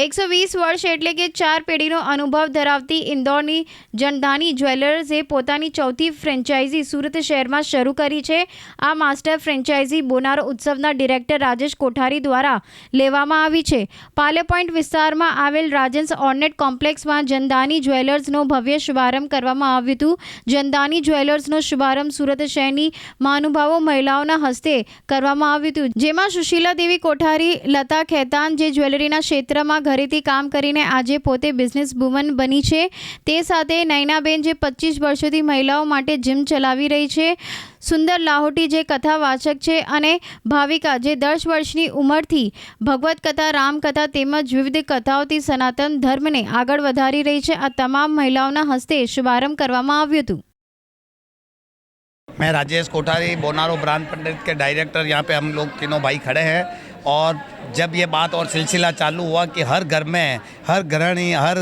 એકસો વીસ વર્ષ એટલે કે ચાર પેઢીનો અનુભવ ધરાવતી ઇન્દોરની જનધાની જ્વેલર્સે પોતાની ચૌથી ફ્રેન્ચાઇઝી સુરત શહેરમાં શરૂ કરી છે. આ માસ્ટર ફ્રેન્ચાઇઝી બોનારો ઉત્સવના ડિરેક્ટર રાજેશ કોઠારી દ્વારા લેવામાં આવી છે. પાલે પોઈન્ટ વિસ્તારમાં આવેલ રાજન્સ ઓર્નેટ કોમ્પ્લેક્સમાં જનધાની જ્વેલર્સનો ભવ્ય શુભારંભ કરવામાં આવ્યું હતું. જનધાની જ્વેલર્સનો શુભારંભ સુરત શહેરની મહાનુભાવો મહિલાઓના હસ્તે કરવામાં આવ્યું હતું. જેમાં સુશીલા દેવી કોઠારી, લતા ખેતાન જે જ્વેલરીના ક્ષેત્રમાં ઘરેથી કામ કરીને આજે પોતે બિઝનેસ વુમન બની છે તે સાથે નયનાબેન જે પચીસ વર્ષોથી મહિલાઓ માટે જીમ ચલાવી રહી છે સુંદર લાહોટી જે કથા વાચક છે અને ભાવિકા જે દસ વર્ષની ઉંમરથી ભગવત કથા રામકથા તેમજ વિવિધ કથાઓથી સનાતન ધર્મને આગળ વધારી રહી છે આ તમામ મહિલાઓના હસ્તે શુભારંભ કરવામાં આવ્યું હતું मैं राजेश कोठारी बोनारो ब्रांड पंडित के डायरेक्टर यहाँ पे हम लोग तीनों भाई खड़े हैं और जब ये बात और सिलसिला चालू हुआ कि हर घर में, हर गृहिणी, हर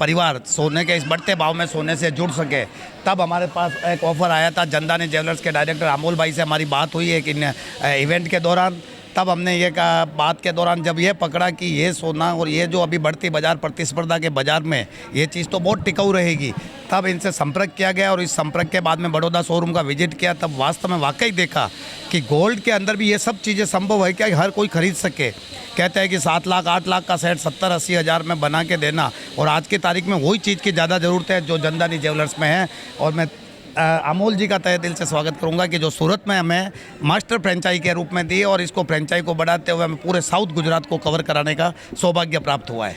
परिवार सोने के, इस बढ़ते भाव में सोने से जुड़ सके, तब हमारे पास एक ऑफ़र आया था। जनदानी ज्वेलर्स के डायरेक्टर अमोल भाई से हमारी बात हुई एक इवेंट के दौरान। तब हमने ये कहा, बात के दौरान जब ये पकड़ा कि ये सोना और ये जो अभी बढ़ती बाज़ार प्रतिस्पर्धा के बाज़ार में, ये चीज़ तो बहुत टिकाऊ रहेगी। तब इनसे संपर्क किया गया और इस संपर्क के बाद में बड़ौदा शोरूम का विज़िट किया, तब वास्तव में वाकई देखा कि गोल्ड के अंदर भी ये सब चीज़ें संभव है क्या हर कोई खरीद सके। कहते हैं कि सात लाख, आठ लाख का सेट सत्तर, अस्सी हज़ार में बना के देना और आज की तारीख में वही चीज़ की ज़्यादा ज़रूरत है जो जनदानी ज्वेलर्स में है। और मैं अमोल जी का तय दिल से स्वागत करूँगा कि जो सूरत में हमें मास्टर फ्रेंचाई के रूप में दी और इसको फ्रेंचाई को बढ़ाते हुए हमें पूरे साउथ गुजरात को कवर कराने का सौभाग्य प्राप्त हुआ है।